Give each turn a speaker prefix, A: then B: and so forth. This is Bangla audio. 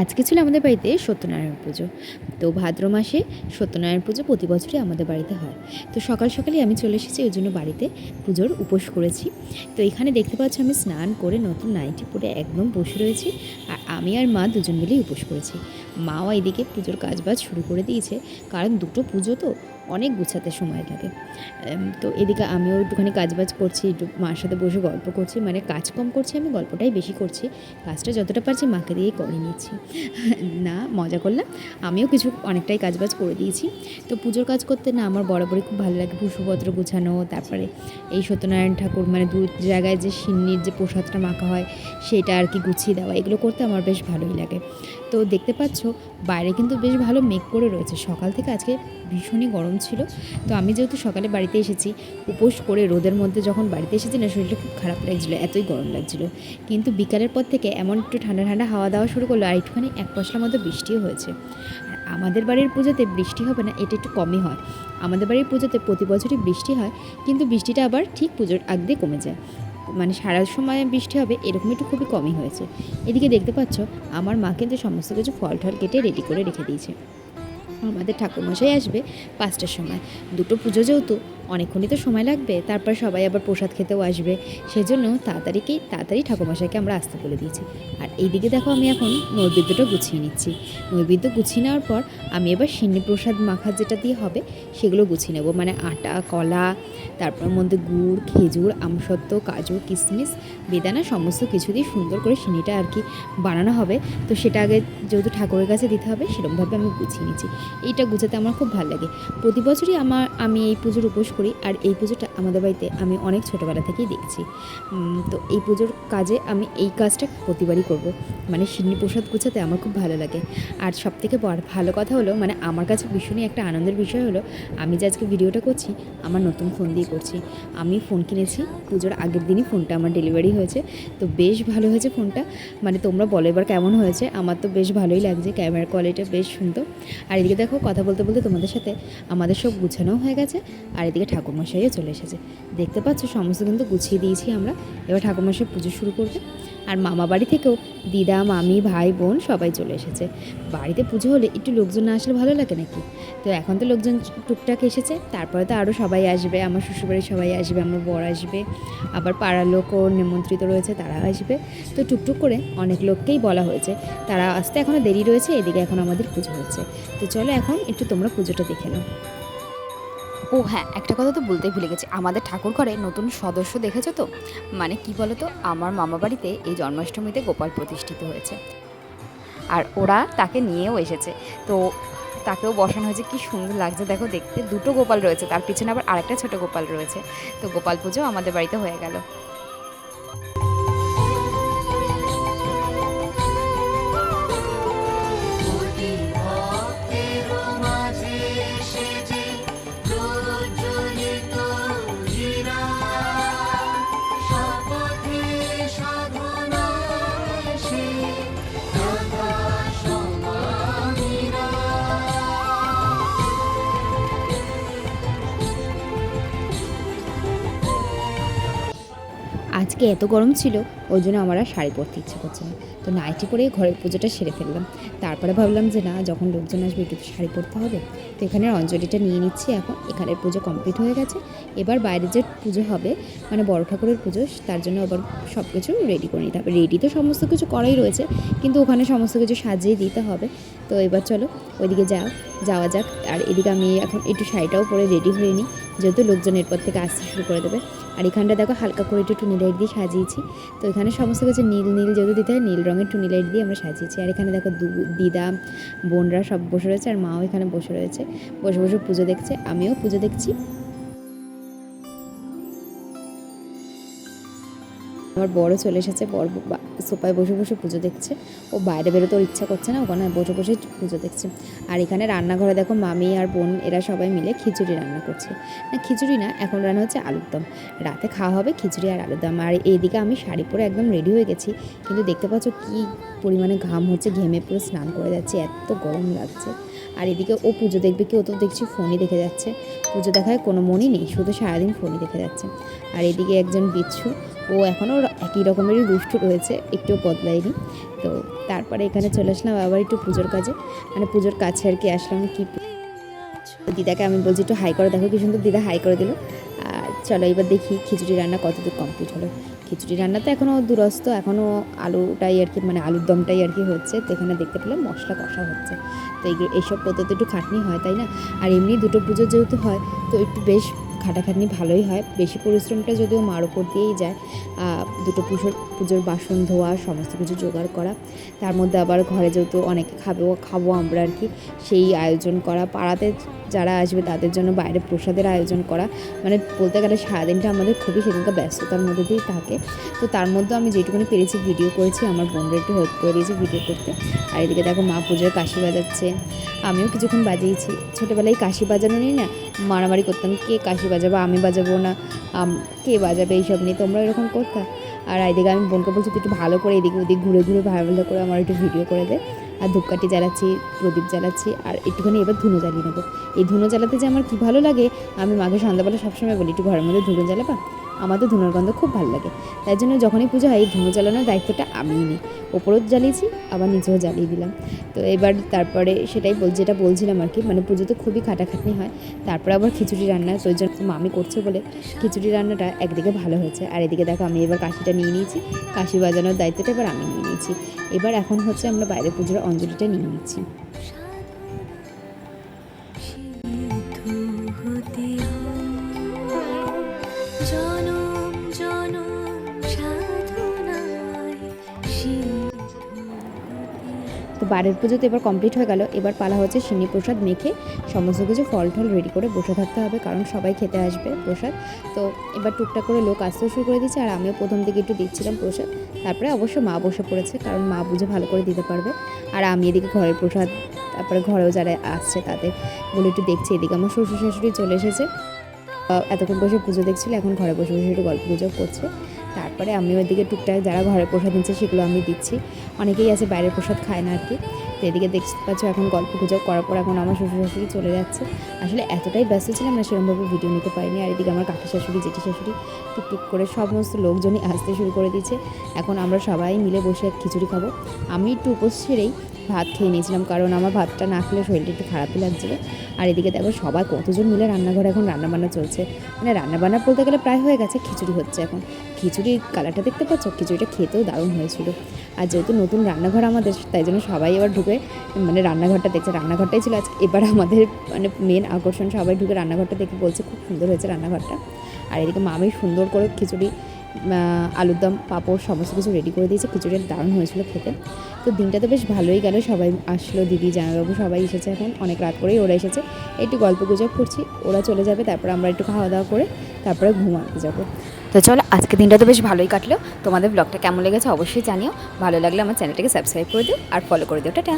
A: আজকে ছিল আমাদের বাড়িতে সত্যনারায়ণ পুজো। তো ভাদ্র মাসে সত্যনারায়ণ পুজো প্রতি বছরই আমাদের বাড়িতে হয়। তো সকাল সকালে আমি চলে এসেছি, ওই জন্য বাড়িতে পুজোর উপোস করেছি। তো এখানে দেখতে পাচ্ছি আমি স্নান করে নতুন নাইটি পরে একদম বসে রয়েছি। আর আমি আর মা দুজন মিলেই উপোস করেছি। মাও এদিকে পুজোর কাজবাজ শুরু করে দিয়েছে। কারণ দুটো পুজো তো অনেক গুছাতে সময় লাগে। তো এদিকে আমিও একটুখানি কাজবাজ করছি, একটু মার সাথে বসে গল্প করছি মানে কাজ কম করছি আমি, গল্পটাই বেশি করছি। কাজটা যতটা পারছি মাকে দিয়েই করে নিচ্ছি। না, মজা করলাম। আমিও কিছু অনেকটাই কাজবাজ করে দিয়েছি। তো পুজোর কাজ করতে না আমার বরাবরই খুব ভালো লাগে, ভূষপত্র গুছানো, তারপরে এই সত্যনারায়ণ ঠাকুর মানে দু জায়গায় যে সিন্নির যে প্রসাদটা মাখা হয়, সেটা আর কি গুছিয়ে দেওয়া, এগুলো করতে আমার বেশ ভালোই লাগে। তো দেখতে পাচ্ছ, বাইরে কিন্তু বেশ ভালো মেঘ করে রয়েছে। সকাল থেকে আজকে ভীষণই গরম ছিল। তো আমি যেহেতু সকালে বাড়িতে এসেছি, উপোস করে রোদের মধ্যে যখন বাড়িতে এসেছি না, শরীরটা খুব খারাপ লাগছিল, এতই গরম লাগছিল। কিন্তু বিকালের পর থেকে এমন একটু ঠান্ডা ঠান্ডা হাওয়া দাওয়া শুরু করল আর একটুখানি এক পশলার মতো বৃষ্টিও হয়েছে। আর আমাদের বাড়ির পুজোতে বৃষ্টি হবে না, এটা একটু কমই হয়। আমাদের বাড়ির পুজোতে প্রতি বছরই বৃষ্টি হয়, কিন্তু বৃষ্টিটা আবার ঠিক পুজোর আগ দিয়ে কমে যায়। মানে সারা সময় বৃষ্টি হবে, এরকম একটু খুবই কমই হয়েছে। এদিকে দেখতে পাচ্ছ, আমার মা কিন্তু সমস্ত কিছু ফল টল কেটে রেডি করে রেখে দিয়েছে। আমাদের ঠাকুরমশাই আসবে পাঁচটার সময়। দুটো পুজো যেহেতু অনেকক্ষণই তো সময় লাগবে, তারপর সবাই আবার প্রসাদ খেতেও আসবে। সেজন্য তাড়াতাড়িকেই তাড়াতাড়ি ঠাকুরমশাইকে আমরা আসতে বলে দিয়েছি। আর এইদিকে দেখো আমি এখন নৈবেদ্যটা গুছিয়ে নিচ্ছি। নৈবেদ্য গুছিয়ে নেওয়ার পর আমি এবার সিন্নি প্রসাদ মাখা যেটা দিয়ে হবে, সেগুলো গুছিয়ে নেব। মানে আটা, কলা, তারপর মধ্যে গুড়, খেজুর আমসত্ত্ব কাজু, কিশমিশ, বেদানা, সমস্ত কিছু দিয়ে সুন্দর করে সিন্নিটা আর কি বানানো হবে। তো সেটা আগে যেহেতু ঠাকুরের কাছে দিতে হবে, সেরকমভাবে আমি গুছিয়ে নিচ্ছি। এইটা গুছাতে আমার খুব ভালো লাগে। প্রতি বছরই আমার, আমি এই পুজোর উপোস করি আর এই পুজোটা আমাদের বাড়িতে আমি অনেক ছোটোবেলা থেকেই দেখছি। তো এই পুজোর কাজে আমি এই কাজটা প্রতিবারই করব। মানে সিন্নি প্রসাদ গুছাতে আমার খুব ভালো লাগে। আর সব থেকে বড় ভালো কথা হলো মানে আমার কাছে ভীষণই একটা আনন্দের বিষয় হলো, আমি যে আজকে ভিডিওটা করছি, আমার নতুন ফোন দিয়ে করছি। আমি ফোন কিনেছি, পুজোর আগের দিনই ফোনটা আমার ডেলিভারি হয়েছে। তো বেশ ভালো হয়েছে ফোনটা। মানে তোমরা বলো এবার কেমন হয়েছে, আমার তো বেশ ভালোই লাগছে, ক্যামেরার কোয়ালিটি বেশ সুন্দর। আর এদিকে দেখো, কথা বলতে বলতে তোমাদের সাথে আমাদের সব গুছানোও হয়ে গেছে। আর এদিকে ঠাকুরমশাইও চলে এসেছে। দেখতে পাচ্ছ, সমস্ত কিন্তু গুছিয়ে দিয়েছি আমরা। এবার ঠাকুরমশাই পুজো শুরু করবে। আর মামা বাড়ি থেকেও দিদা, মামি, ভাই, বোন সবাই চলে এসেছে। বাড়িতে পুজো হলে একটু লোকজন না আসলে ভালো লাগে নাকি? তো এখন তো লোকজন টুকটাক এসেছে। তারপরে তো আরও সবাই আসবে। আমার শ্বশুরবাড়ির সবাই আসবে, আমার বর আসবে। আবার পাড়ার লোকও নিমন্ত্রিত রয়েছে তারা আসবে। তো টুকটুক করে অনেক লোককেই বলা হয়েছে। তারা আসতে এখনও দেরি রয়েছে, এদিকে এখন আমাদের পুজো হচ্ছে। তো চলো এখন একটু তোমরা পুজোটা দেখে নাও। ও হ্যাঁ একটা কথা তো বলতে ভুলে গেছি। আমাদের ঠাকুর ঘরে নতুন সদস্য দেখেছ তো? মানে কি বলো তো আমার মামা বাড়িতে এই জন্মাষ্টমীতে গোপাল প্রতিষ্ঠিত হয়েছে। আর ওরা তাকে নিয়েও এসেছে। তো তাকেও বসানো হয়েছে, কি সুন্দর লাগছে। দেখো, দেখতে দুটো গোপাল রয়েছে, তার পিছনে আবার আরেকটা ছোট গোপাল রয়েছে। তো গোপাল পুজো আমাদের বাড়িতে হয়ে গেল। আজকে এত গরম ছিল ওই জন্য আমার আর শাড়ি পরতে ইচ্ছে করছে না। তো নাইটি পরেই ঘরের পুজোটা সেরে ফেললাম। তারপরে ভাবলাম যে না, যখন লোকজন আসবে, একটু শাড়ি পরতে হবে। তো এখানে অঞ্জলিটা নিয়ে নিচ্ছি এখন। এখানের পুজো কমপ্লিট হয়ে গেছে। এবার বাইরে যে পুজো হবে মানে বড় ঠাকুরের পুজো, তার জন্য আবার সব কিছু রেডি করে নিতে হবে। রেডি তো সমস্ত কিছু করাই রয়েছে, কিন্তু ওখানে সমস্ত কিছু সাজিয়ে দিতে হবে। তো এবার চলো, ওইদিকে যাও, যাওয়া যাক। আর এদিকে আমি এখন একটু শাড়িটাও পরে রেডি হয়ে নিই যেহেতু লোকজন এরপর থেকে আসতে শুরু করে দেবে। আর এখানটা দেখো হালকা করে একটু টুনি লাইট দিয়ে সাজিয়েছি। তো এখানে সমস্ত কিছু নীল নীল যেহেতু দিতে হয়, নীল রঙের টুনি লাইট দিয়ে আমরা সাজিয়েছি। আর এখানে দেখো দু- দিদা, বোনরা সব বসে রয়েছে, আর মাও এখানে বসে রয়েছে। বসে বসে পুজো দেখছে, আমিও পুজো দেখছি। আমার বড় চলে এসেছে বড় সোফায় বসে বসে পুজো দেখছে। ও বাইরে বেরোতে ওর ইচ্ছা করছে না, ওখানে বসে বসে পুজো দেখছে। আর এখানে রান্নাঘরে দেখো মামি আর বোন, এরা সবাই মিলে খিচুড়ি রান্না করছে। না, খিচুড়ি না, এখন রান্না হচ্ছে আলুর দম। রাতে খাওয়া হবে খিচুড়ি আর আলুর দম। আর এইদিকে আমি শাড়ি পরে একদম রেডি হয়ে গেছি, কিন্তু দেখতে পাচ্ছ কী পরিমাণে ঘাম হচ্ছে, ঘেমে পুরো স্নান করে যাচ্ছে, এত গরম লাগছে। আর এদিকে ও পুজো দেখবে কি, ও তো দেখছি ফোনই দেখে যাচ্ছে। পুজো দেখায় কোনো মনই নেই, শুধু সারাদিন ফোনই দেখে যাচ্ছে। আর এদিকে একজন বিচ্ছু ও এখনও একই রকমেরই দুষ্টু রয়েছে, একটুও বদলায়নি। তো তারপরে এখানে চলে আসলাম আবার একটু পুজোর কাজে। মানে পুজোর কাছে আর কি আসলাম কি দিদাকে আমি বলছি, একটু হাই করে, দেখো কি সুন্দর দিদা হাই করে দিল। আর চলো এবার দেখি খিচুড়ি রান্না কতদূর কমপ্লিট হলো। খিচুড়ি রান্না তো এখনও দূরস্থ এখনও আলুটাই আর কি মানে আলুর দমটাই আর কি হচ্ছে। তো এখানে দেখতে পেলাম মশলা কষা হচ্ছে। তো এই এইসব পদ্ধতি একটু খাটনি হয়, তাই না? আর এমনি দুটো পুজো যেহেতু হয়, তো একটু বেশ খাটাখাটনি ভালোই হয়। বেশি পরিশ্রমটা যদিও মার উপর দিয়েই যায়। দুটো পুজোর পুজোর বাসন ধোয়া, সমস্ত কিছু জোগাড় করা। তার মধ্যে আবার ঘরে যেহেতু অনেকে খাব খাব আমরা আর কি, সেই আয়োজন করা। পাড়াতে যারা আসবে তাদের জন্য বাইরে প্রসাদের আয়োজন করা। মানে বলতে গেলে সারাদিনটা আমাদের খুবই সেদিনকার ব্যস্ততার মধ্যে দিয়েই থাকে। তো তার মধ্যে আমি যেটুকুনি পেরেছি ভিডিও করেছি, আমার বোনরা একটু হেল্প করে দিয়েছি ভিডিও করতে। আর এদিকে দেখো মা পুজোর কাশি বাজাচ্ছে। আমিও কিছুক্ষণ বাজিয়েছি। ছোটোবেলায় কাশি বাজানো নিয়ে না? মারামারি করতাম, কে কাশি বাজাবো, আমি বাজাবো না কে বাজাবে এইসব নিয়ে, তোমরা এরকম করতাম আর এদিকে আমি বোনকে বলছি একটু ভালো করে এদিকে ওদিক ঘুরে ঘুরে ভালো ভালো করে আমার একটু ভিডিও করে দেয় আর ধূপকাঠি জ্বালাচ্ছি, প্রদীপ জ্বালাচ্ছি, আর একটুখানি এবার ধুনো জ্বালিয়ে নেব। এই ধুনো জ্বালাতে যে আমার কী ভালো লাগে, আমি মাকে সন্ধ্যাবেলা সবসময় বলি, একটু ঘরের মধ্যে ধুনো জ্বালাবা? আমার তো ধুনোর গন্ধ খুব ভালো লাগে। তাই জন্য যখনই পুজো হয়, এই ধুনো জ্বালানোর দায়িত্বটা আমিই নিই। ওপরেও জ্বালিয়েছি, আবার নিচেও জ্বালিয়ে দিলাম। তো এবার তারপরে সেটাই বল, যেটা বলছিলাম আর কি মানে পুজোতে খুবই খাটাখাটনি হয়। তারপরে আবার খিচুড়ি রান্না, তো ওই জন্য মামি করছে বলে খিচুড়ি রান্নাটা একদিকে ভালো হয়েছে। আর এদিকে দেখো আমি এবার কাশিটা নিয়ে নিয়েছি। কাশি বাজানোর দায়িত্বটা এবার আমি নিয়ে নিয়েছি। এবার এখন হচ্ছে আমরা বাইরে পুজোর অঞ্জলিটা নিয়ে নিচ্ছি। তো বাড়ির পুজো তো এবার কমপ্লিট হয়ে গেল। এবার পালা হচ্ছে সিন্নি প্রসাদ মেখে সমস্ত কিছু ফল টল রেডি করে বসে থাকতে হবে, কারণ সবাই খেতে আসবে প্রসাদ। তো এবার টুকটাক করে লোক আসতেও শুরু করে দিচ্ছে, আর আমিও প্রথম দিকে একটু দিচ্ছিলাম প্রসাদ। তারপরে অবশ্য মা বসে পড়েছে, কারণ মা বুঝে ভালো করে দিতে পারবে। আর আমি এদিকে ঘরের প্রসাদ, তারপরে ঘরেও যারা আসছে তাদের বলে একটু দেখছি, এদিকে আমার শ্বশুর শাশুড়ি চলে এসেছে। এতক্ষণ বসে পুজো দেখছিল, এখন ঘরে বসে বসে একটু গল্প গুজব করছে। তারপরে আমি ওইদিকে টুকটাক যারা ঘরে প্রসাদ নিচ্ছে সেগুলো আমি দিচ্ছি। অনেকেই আছে বাইরের প্রসাদ খায় না আর কি। তো এদিকে দেখতে পাচ্ছ এখন গল্প গুজব করার পর এখন আমার শ্বশুর শাশুড়ি চলে যাচ্ছে। আসলে এতটাই ব্যস্ত ছিলাম না, সেরকমভাবে ভিডিও নিতে পারিনি। আর এদিকে আমার কাকি শাশুড়ি, জেঠি শাশুড়ি টুকটুক করে সমস্ত লোকজনই আসতে শুরু করে দিয়েছে। এখন আমরা সবাই মিলে বসে খিচুড়ি খাব। আমি একটু উপোস ভাত খেয়ে নিয়েছিলাম, কারণ আমার ভাতটা না খেলে শরীরটা একটু খারাপই লাগছিল। আর এদিকে দেখো সবাই কতজন মিলে রান্নাঘরে এখন রান্নাবান্না চলছে। মানে রান্নাবান্না বলতে গেলে প্রায় হয়ে গেছে, খিচুড়ি হচ্ছে এখন। খিচুড়ির কালারটা দেখতে পাচ্ছ? খিচুড়িটা খেতেও দারুণ হয়েছিল। আর যেহেতু নতুন রান্নাঘর আমাদের, তাই জন্য সবাই এবার ঢুকে মানে রান্নাঘরটা দেখছে। রান্নাঘরটাই ছিল আজকে। এবার আমাদের মানে মেন আকর্ষণ সবাই ঢুকে রান্নাঘরটা দেখে বলছে, খুব সুন্দর হয়েছে রান্নাঘরটা। আর এদিকে মামি সুন্দর করে খিচুড়ি আলুর দম, পাঁপড়, সমস্ত কিছু রেডি করে দিয়েছে। খিচুড়ির দারুণ হয়েছিল খেতে। তো দিনটা তো বেশ ভালোই গেল। সবাই আসলো, দিদি, জামাইবাবু সবাই এসেছে এখন। অনেক রাত করেই ওরা এসেছে। একটু গল্প গুজব করছি। ওরা চলে যাবে, তারপর আমরা একটু খাওয়া দাওয়া করে তারপরে ঘুমাতে যাব। তো চলো আজকে দিনটা তো বেশ ভালোই কাটলো। তোমাদের ব্লগটা কেমন লেগেছে অবশ্যই জানিও। ভালো লাগলে আমার চ্যানেলটাকে সাবস্ক্রাইব করে দিও আর ফলো করে দিও। টাটা!